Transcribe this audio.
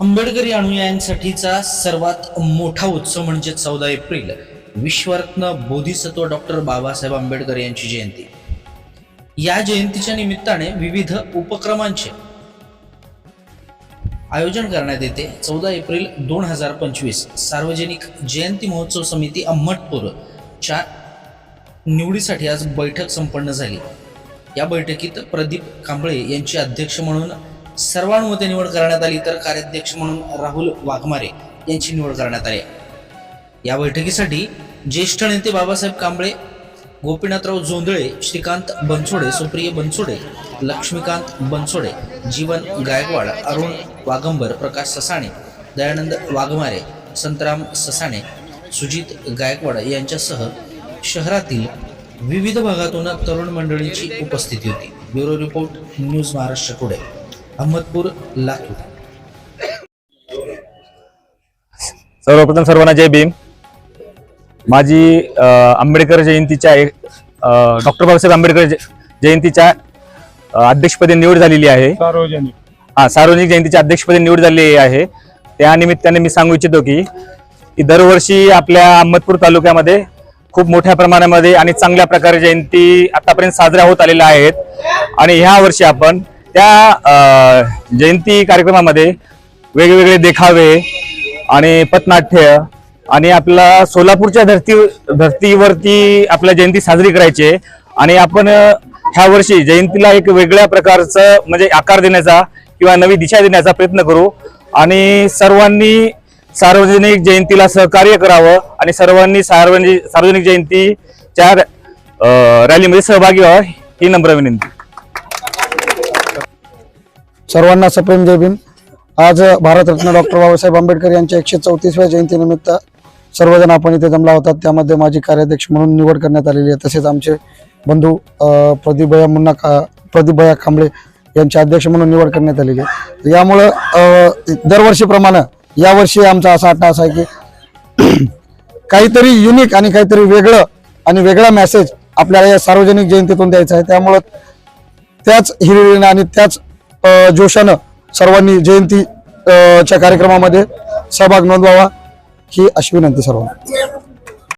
आंबेडकरी अनुयायांसाठीचा सर्वात मोठा उत्सव म्हणजे चौदा एप्रिल. विश्वरत्न बोधिसत्व डॉक्टर बाबासाहेब आंबेडकर यांची जयंती. या जयंतीच्या निमित्ताने विविध उपक्रमांचे आयोजन करण्यात येते. चौदा एप्रिल दोन हजार पंचवीस. सार्वजनिक जयंती महोत्सव समिती अहमदपूरच्या निवडीसाठी आज बैठक संपन्न झाली. या बैठकीत प्रदीप कांबळे यांची अध्यक्ष म्हणून सर्वानुमते निवड करण्यात आली तर कार्याध्यक्ष म्हणून राहुल वाघमारे यांची निवड करण्यात आली. या बैठकीसाठी ज्येष्ठ नेते बाबासाहेब कांबळे गोपीनाथराव जोंधळे श्रीकांत बनसोडे सुप्रिय बनसोडे लक्ष्मीकांत बनसोडे जीवन गायकवाड अरुण वाघंबर प्रकाश ससाणे दयानंद वाघमारे संतराम ससाणे सुजित गायकवाड यांच्यासह शहरातील विविध भागातून तरुण मंडळींची उपस्थिती होती. Bureau report news Maharashtra today. Ahmadpur Latur. सर्वप्रथम सर्वांना जय भीम. माझी आंबेडकर जयंतीच्या डॉक्टर बाबासाहेब आंबेडकर जयंतीच्या अध्यक्षपदी निवड झालेली आहे. सार्वजनिक. हा सार्वजनिक जयंतीच्या अध्यक्षपदी निवड झालेली आहे. त्या निमित्ताने मी सांगू इच्छितो की की दरवर्षी आपल्या अहमदपूर तालुक्यामध्ये खूप मोठ्या प्रमाणामध्ये आणि चांगल्या प्रकारे जयंती आतापर्यंत साजऱ्या होत आलेल्या आहेत. आणि ह्या वर्षी आपण त्या जयंती कार्यक्रमामध्ये वेगवेगळे देखावे आणि पथनाट्य आणि आपला सोलापूरच्या धरती धर्तीवरती आपल्या जयंती साजरी करायची आणि आपण ह्या वर्षी जयंतीला एक वेगळ्या प्रकारचं म्हणजे आकार देण्याचा किंवा नवी दिशा देण्याचा प्रयत्न करू आणि सर्वांनी सार्वजनिक जयंतीला सहकार्य करावं आणि सर्वांनी सार्वजनिक सार्वजनिक जयंतीच्या रॅलीमध्ये सहभागी व्हावं ही नम्र विनंती. सर्वांना सप्रेम जय भीम. आज भारतरत्न डॉक्टर बाबासाहेब आंबेडकर यांच्या एकशे चौतीसव्या जयंतीनिमित्त सर्वजण आपण इथे जमला होतात. त्यामध्ये माझी कार्याध्यक्ष म्हणून निवड करण्यात आलेली आहे. तसेच आमचे बंधू अ, प्रदीपभया मुन्ना का प्रदीपभया कांबळे यांचे अध्यक्ष म्हणून निवड करण्यात आलेली आहे. यामुळं दरवर्षीप्रमाणे यावर्षी आमचा असा अट्टा असा आहे की काहीतरी युनिक आणि काहीतरी वेगळं आणि वेगळा मेसेज आपल्याला या सार्वजनिक जयंतीतून द्यायचा आहे. त्यामुळं त्याच हिरिरीनं आणि त्याच जोशानं सर्वांनी जयंती च्या कार्यक्रमामध्ये सहभाग नोंदवावा ही अशी विनंती सर्वांना.